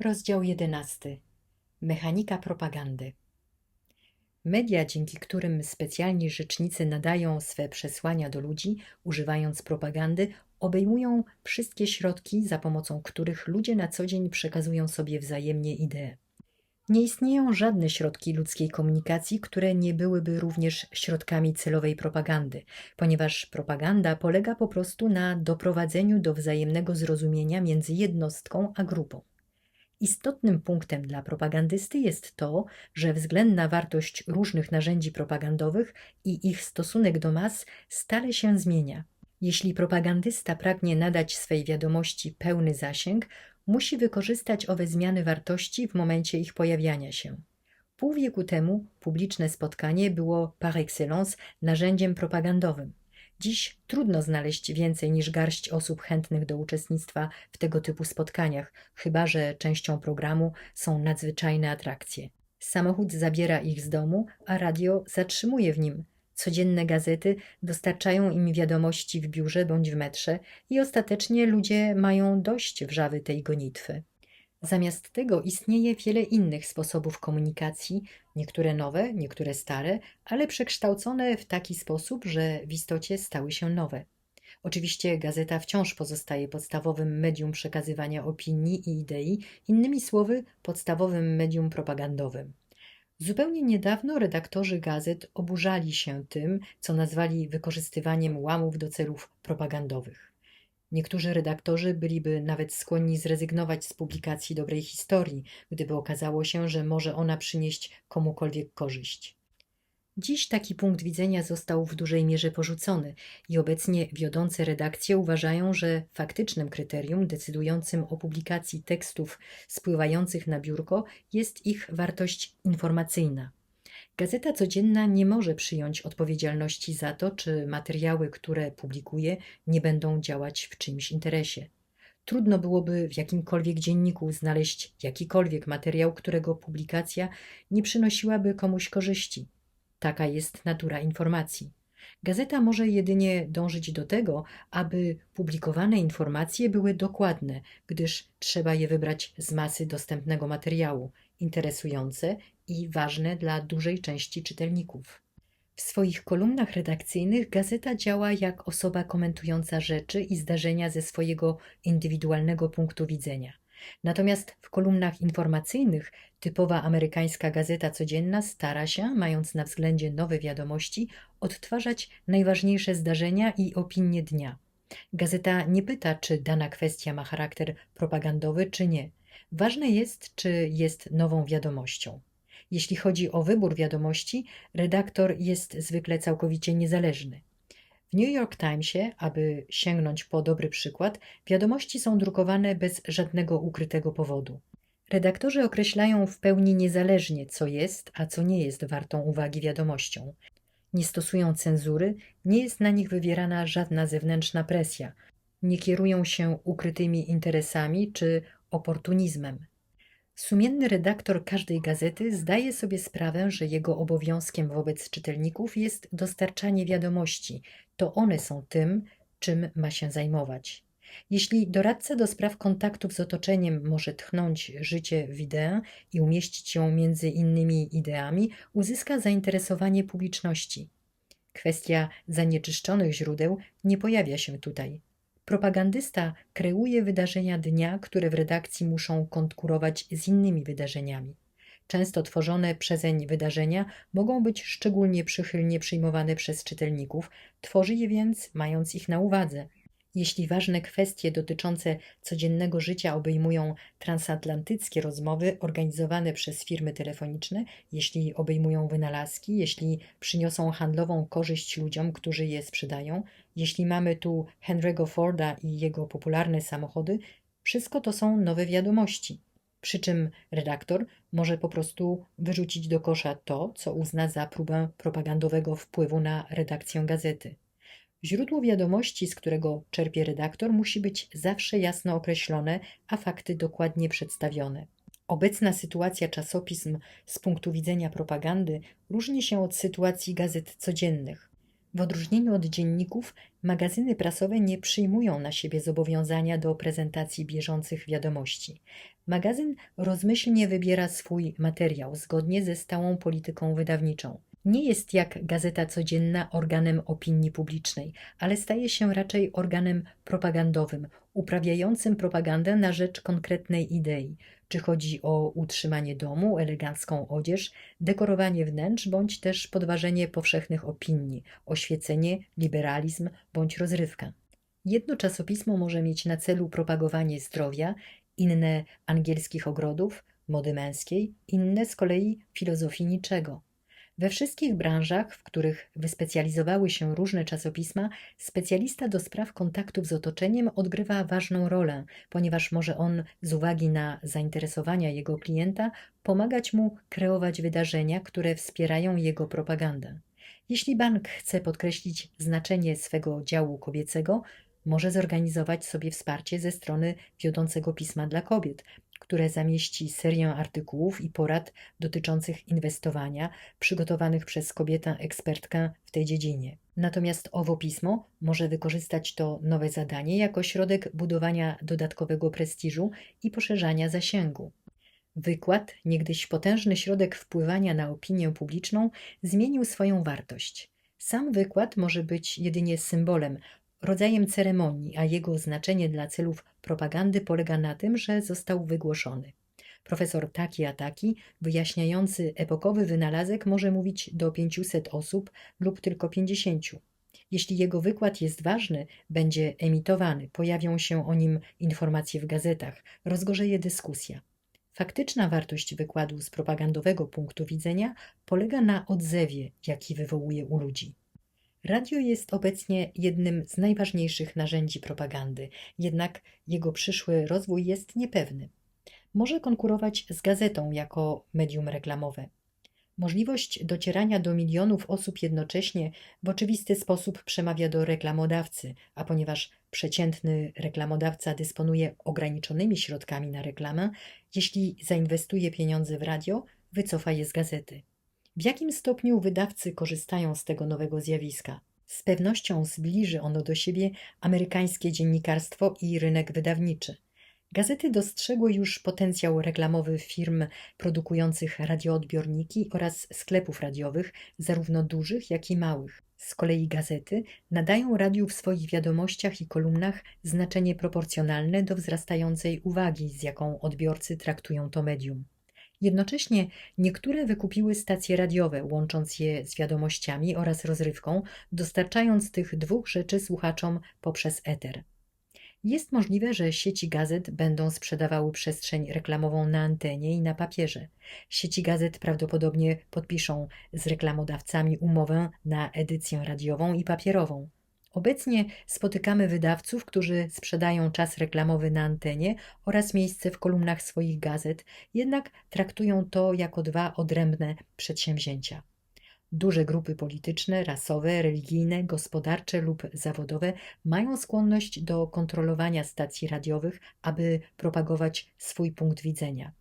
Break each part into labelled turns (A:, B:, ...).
A: Rozdział 11. Mechanika propagandy. Media, dzięki którym specjalni rzecznicy nadają swe przesłania do ludzi, używając propagandy, obejmują wszystkie środki, za pomocą których ludzie na co dzień przekazują sobie wzajemnie idee. Nie istnieją żadne środki ludzkiej komunikacji, które nie byłyby również środkami celowej propagandy, ponieważ propaganda polega po prostu na doprowadzeniu do wzajemnego zrozumienia między jednostką a grupą. Istotnym punktem dla propagandysty jest to, że względna wartość różnych narzędzi propagandowych i ich stosunek do mas stale się zmienia. Jeśli propagandysta pragnie nadać swej wiadomości pełny zasięg, musi wykorzystać owe zmiany wartości w momencie ich pojawiania się. Pół wieku temu publiczne spotkanie było par excellence narzędziem propagandowym. Dziś trudno znaleźć więcej niż garść osób chętnych do uczestnictwa w tego typu spotkaniach, chyba że częścią programu są nadzwyczajne atrakcje. Samochód zabiera ich z domu, a radio zatrzymuje w nim. Codzienne gazety dostarczają im wiadomości w biurze bądź w metrze i ostatecznie ludzie mają dość wrzawy tej gonitwy. Zamiast tego istnieje wiele innych sposobów komunikacji, niektóre nowe, niektóre stare, ale przekształcone w taki sposób, że w istocie stały się nowe. Oczywiście gazeta wciąż pozostaje podstawowym medium przekazywania opinii i idei, innymi słowy, podstawowym medium propagandowym. Zupełnie niedawno redaktorzy gazet oburzali się tym, co nazwali wykorzystywaniem łamów do celów propagandowych. Niektórzy redaktorzy byliby nawet skłonni zrezygnować z publikacji dobrej historii, gdyby okazało się, że może ona przynieść komukolwiek korzyść. Dziś taki punkt widzenia został w dużej mierze porzucony i obecnie wiodące redakcje uważają, że faktycznym kryterium decydującym o publikacji tekstów spływających na biurko jest ich wartość informacyjna. Gazeta codzienna nie może przyjąć odpowiedzialności za to, czy materiały, które publikuje, nie będą działać w czyimś interesie. Trudno byłoby w jakimkolwiek dzienniku znaleźć jakikolwiek materiał, którego publikacja nie przynosiłaby komuś korzyści. Taka jest natura informacji. Gazeta może jedynie dążyć do tego, aby publikowane informacje były dokładne, gdyż trzeba je wybrać z masy dostępnego materiału, interesujące i ważne dla dużej części czytelników. W swoich kolumnach redakcyjnych gazeta działa jak osoba komentująca rzeczy i zdarzenia ze swojego indywidualnego punktu widzenia. Natomiast w kolumnach informacyjnych typowa amerykańska gazeta codzienna stara się, mając na względzie nowe wiadomości, odtwarzać najważniejsze zdarzenia i opinie dnia. Gazeta nie pyta, czy dana kwestia ma charakter propagandowy, czy nie. Ważne jest, czy jest nową wiadomością. Jeśli chodzi o wybór wiadomości, redaktor jest zwykle całkowicie niezależny. W New York Timesie, aby sięgnąć po dobry przykład, wiadomości są drukowane bez żadnego ukrytego powodu. Redaktorzy określają w pełni niezależnie, co jest, a co nie jest wartą uwagi wiadomością. Nie stosują cenzury, nie jest na nich wywierana żadna zewnętrzna presja, nie kierują się ukrytymi interesami czy oportunizmem. Sumienny redaktor każdej gazety zdaje sobie sprawę, że jego obowiązkiem wobec czytelników jest dostarczanie wiadomości. To one są tym, czym ma się zajmować. Jeśli doradca do spraw kontaktów z otoczeniem może tchnąć życie w ideę i umieścić ją między innymi ideami, uzyska zainteresowanie publiczności. Kwestia zanieczyszczonych źródeł nie pojawia się tutaj. Propagandysta kreuje wydarzenia dnia, które w redakcji muszą konkurować z innymi wydarzeniami. Często tworzone przezeń wydarzenia mogą być szczególnie przychylnie przyjmowane przez czytelników, tworzy je więc, mając ich na uwadze. Jeśli ważne kwestie dotyczące codziennego życia obejmują transatlantyckie rozmowy organizowane przez firmy telefoniczne, jeśli obejmują wynalazki, jeśli przyniosą handlową korzyść ludziom, którzy je sprzedają, jeśli mamy tu Henry'ego Forda i jego popularne samochody, wszystko to są nowe wiadomości. Przy czym redaktor może po prostu wyrzucić do kosza to, co uzna za próbę propagandowego wpływu na redakcję gazety. Źródło wiadomości, z którego czerpie redaktor, musi być zawsze jasno określone, a fakty dokładnie przedstawione. Obecna sytuacja czasopism z punktu widzenia propagandy różni się od sytuacji gazet codziennych. W odróżnieniu od dzienników, magazyny prasowe nie przyjmują na siebie zobowiązania do prezentacji bieżących wiadomości. Magazyn rozmyślnie wybiera swój materiał zgodnie ze stałą polityką wydawniczą. Nie jest jak gazeta codzienna organem opinii publicznej, ale staje się raczej organem propagandowym, uprawiającym propagandę na rzecz konkretnej idei. Czy chodzi o utrzymanie domu, elegancką odzież, dekorowanie wnętrz, bądź też podważenie powszechnych opinii, oświecenie, liberalizm bądź rozrywka. Jedno czasopismo może mieć na celu propagowanie zdrowia, inne angielskich ogrodów, mody męskiej, inne z kolei filozofii niczego. We wszystkich branżach, w których wyspecjalizowały się różne czasopisma, specjalista do spraw kontaktów z otoczeniem odgrywa ważną rolę, ponieważ może on z uwagi na zainteresowania jego klienta pomagać mu kreować wydarzenia, które wspierają jego propagandę. Jeśli bank chce podkreślić znaczenie swego działu kobiecego, może zorganizować sobie wsparcie ze strony wiodącego pisma dla kobiet, które zamieści serię artykułów i porad dotyczących inwestowania, przygotowanych przez kobietę ekspertkę w tej dziedzinie. Natomiast owo pismo może wykorzystać to nowe zadanie jako środek budowania dodatkowego prestiżu i poszerzania zasięgu. Wykład, niegdyś potężny środek wpływania na opinię publiczną, zmienił swoją wartość. Sam wykład może być jedynie symbolem, rodzajem ceremonii, a jego znaczenie dla celów propagandy polega na tym, że został wygłoszony. Profesor taki a taki, wyjaśniający epokowy wynalazek, może mówić do 500 osób lub tylko 50. Jeśli jego wykład jest ważny, będzie emitowany, pojawią się o nim informacje w gazetach, rozgorzeje dyskusja. Faktyczna wartość wykładu z propagandowego punktu widzenia polega na odzewie, jaki wywołuje u ludzi. Radio jest obecnie jednym z najważniejszych narzędzi propagandy, jednak jego przyszły rozwój jest niepewny. Może konkurować z gazetą jako medium reklamowe. Możliwość docierania do milionów osób jednocześnie w oczywisty sposób przemawia do reklamodawcy, a ponieważ przeciętny reklamodawca dysponuje ograniczonymi środkami na reklamę, jeśli zainwestuje pieniądze w radio, wycofa je z gazety. W jakim stopniu wydawcy korzystają z tego nowego zjawiska? Z pewnością zbliży ono do siebie amerykańskie dziennikarstwo i rynek wydawniczy. Gazety dostrzegły już potencjał reklamowy firm produkujących radioodbiorniki oraz sklepów radiowych, zarówno dużych, jak i małych. Z kolei gazety nadają radiu w swoich wiadomościach i kolumnach znaczenie proporcjonalne do wzrastającej uwagi, z jaką odbiorcy traktują to medium. Jednocześnie niektóre wykupiły stacje radiowe, łącząc je z wiadomościami oraz rozrywką, dostarczając tych dwóch rzeczy słuchaczom poprzez eter. Jest możliwe, że sieci gazet będą sprzedawały przestrzeń reklamową na antenie i na papierze. Sieci gazet prawdopodobnie podpiszą z reklamodawcami umowę na edycję radiową i papierową. Obecnie spotykamy wydawców, którzy sprzedają czas reklamowy na antenie oraz miejsce w kolumnach swoich gazet, jednak traktują to jako dwa odrębne przedsięwzięcia. Duże grupy polityczne, rasowe, religijne, gospodarcze lub zawodowe mają skłonność do kontrolowania stacji radiowych, aby propagować swój punkt widzenia.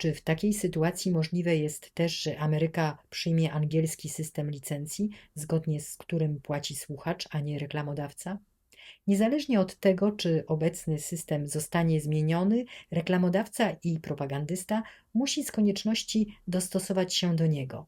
A: Czy w takiej sytuacji możliwe jest też, że Ameryka przyjmie angielski system licencji, zgodnie z którym płaci słuchacz, a nie reklamodawca? Niezależnie od tego, czy obecny system zostanie zmieniony, reklamodawca i propagandysta musi z konieczności dostosować się do niego.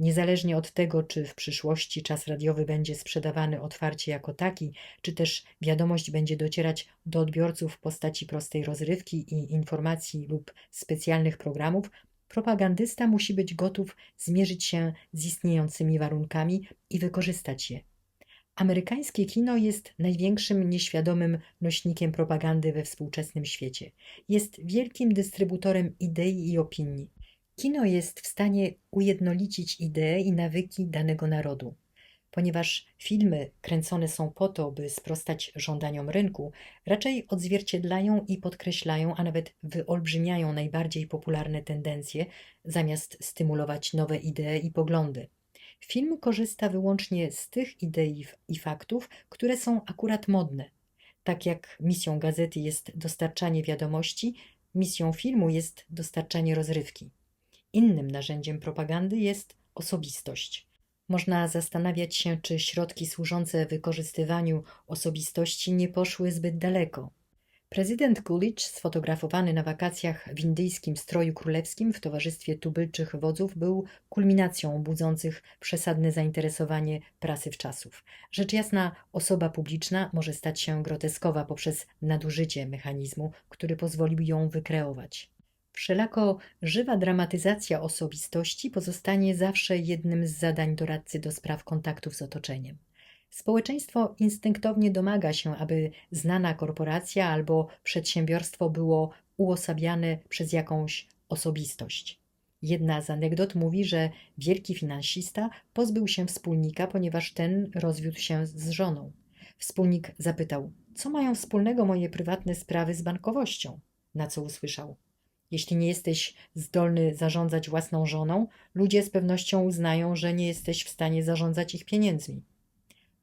A: Niezależnie od tego, czy w przyszłości czas radiowy będzie sprzedawany otwarcie jako taki, czy też wiadomość będzie docierać do odbiorców w postaci prostej rozrywki i informacji lub specjalnych programów, propagandysta musi być gotów zmierzyć się z istniejącymi warunkami i wykorzystać je. Amerykańskie kino jest największym nieświadomym nośnikiem propagandy we współczesnym świecie. Jest wielkim dystrybutorem idei i opinii. Kino jest w stanie ujednolicić idee i nawyki danego narodu. Ponieważ filmy kręcone są po to, by sprostać żądaniom rynku, raczej odzwierciedlają i podkreślają, a nawet wyolbrzymiają najbardziej popularne tendencje, zamiast stymulować nowe idee i poglądy. Film korzysta wyłącznie z tych idei i faktów, które są akurat modne. Tak jak misją gazety jest dostarczanie wiadomości, misją filmu jest dostarczanie rozrywki. Innym narzędziem propagandy jest osobistość. Można zastanawiać się, czy środki służące wykorzystywaniu osobistości nie poszły zbyt daleko. Prezydent Coolidge, sfotografowany na wakacjach w indyjskim stroju królewskim w towarzystwie tubylczych wodzów, był kulminacją budzących przesadne zainteresowanie prasy w czasów. Rzecz jasna, osoba publiczna może stać się groteskowa poprzez nadużycie mechanizmu, który pozwolił ją wykreować. Wszelako żywa dramatyzacja osobistości pozostanie zawsze jednym z zadań doradcy do spraw kontaktów z otoczeniem. Społeczeństwo instynktownie domaga się, aby znana korporacja albo przedsiębiorstwo było uosabiane przez jakąś osobistość. Jedna z anegdot mówi, że wielki finansista pozbył się wspólnika, ponieważ ten rozwiódł się z żoną. Wspólnik zapytał: Co mają wspólnego moje prywatne sprawy z bankowością? Na co usłyszał: Jeśli nie jesteś zdolny zarządzać własną żoną, ludzie z pewnością uznają, że nie jesteś w stanie zarządzać ich pieniędzmi.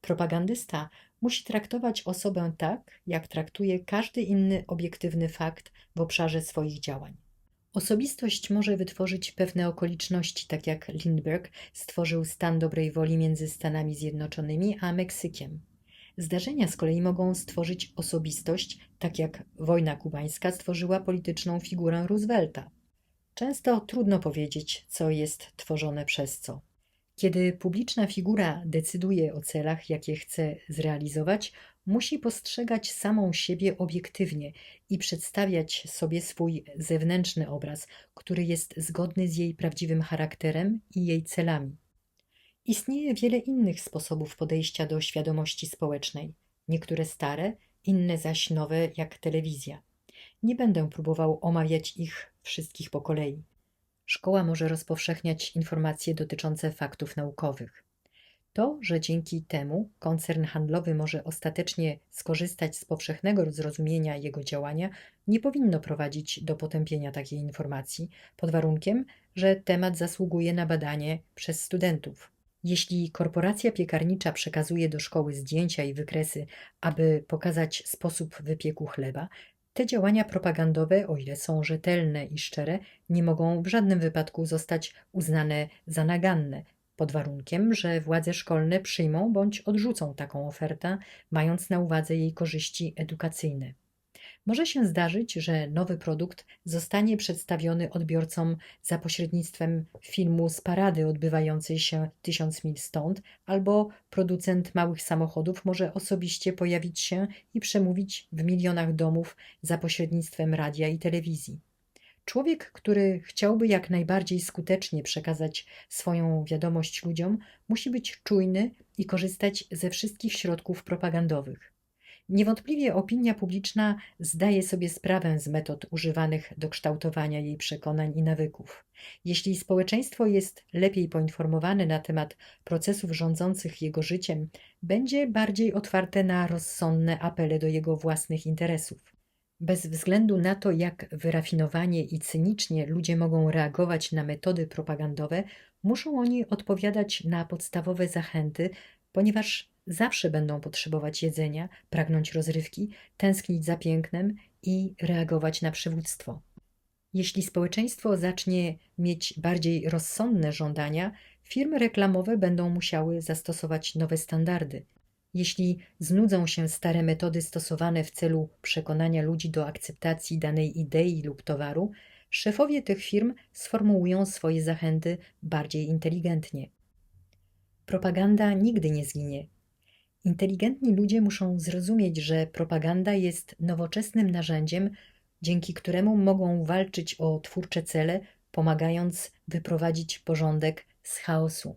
A: Propagandysta musi traktować osobę tak, jak traktuje każdy inny obiektywny fakt w obszarze swoich działań. Osobistość może wytworzyć pewne okoliczności, tak jak Lindbergh stworzył stan dobrej woli między Stanami Zjednoczonymi a Meksykiem. Zdarzenia z kolei mogą stworzyć osobistość, tak jak wojna kubańska stworzyła polityczną figurę Roosevelta. Często trudno powiedzieć, co jest tworzone przez co. Kiedy publiczna figura decyduje o celach, jakie chce zrealizować, musi postrzegać samą siebie obiektywnie i przedstawiać sobie swój zewnętrzny obraz, który jest zgodny z jej prawdziwym charakterem i jej celami. Istnieje wiele innych sposobów podejścia do świadomości społecznej, niektóre stare, inne zaś nowe, jak telewizja. Nie będę próbował omawiać ich wszystkich po kolei. Szkoła może rozpowszechniać informacje dotyczące faktów naukowych. To, że dzięki temu koncern handlowy może ostatecznie skorzystać z powszechnego zrozumienia jego działania, nie powinno prowadzić do potępienia takiej informacji, pod warunkiem, że temat zasługuje na badanie przez studentów. Jeśli korporacja piekarnicza przekazuje do szkoły zdjęcia i wykresy, aby pokazać sposób wypieku chleba, te działania propagandowe, o ile są rzetelne i szczere, nie mogą w żadnym wypadku zostać uznane za naganne, pod warunkiem, że władze szkolne przyjmą bądź odrzucą taką ofertę, mając na uwadze jej korzyści edukacyjne. Może się zdarzyć, że nowy produkt zostanie przedstawiony odbiorcom za pośrednictwem filmu z parady odbywającej się tysiąc mil stąd, albo producent małych samochodów może osobiście pojawić się i przemówić w milionach domów za pośrednictwem radia i telewizji. Człowiek, który chciałby jak najbardziej skutecznie przekazać swoją wiadomość ludziom, musi być czujny i korzystać ze wszystkich środków propagandowych. Niewątpliwie opinia publiczna zdaje sobie sprawę z metod używanych do kształtowania jej przekonań i nawyków. Jeśli społeczeństwo jest lepiej poinformowane na temat procesów rządzących jego życiem, będzie bardziej otwarte na rozsądne apele do jego własnych interesów. Bez względu na to, jak wyrafinowanie i cynicznie ludzie mogą reagować na metody propagandowe, muszą oni odpowiadać na podstawowe zachęty, ponieważ zawsze będą potrzebować jedzenia, pragnąć rozrywki, tęsknić za pięknem i reagować na przywództwo. Jeśli społeczeństwo zacznie mieć bardziej rozsądne żądania, firmy reklamowe będą musiały zastosować nowe standardy. Jeśli znudzą się stare metody stosowane w celu przekonania ludzi do akceptacji danej idei lub towaru, szefowie tych firm sformułują swoje zachęty bardziej inteligentnie. Propaganda nigdy nie zginie, Inteligentni ludzie muszą zrozumieć, że propaganda jest nowoczesnym narzędziem, dzięki któremu mogą walczyć o twórcze cele, pomagając wyprowadzić porządek z chaosu.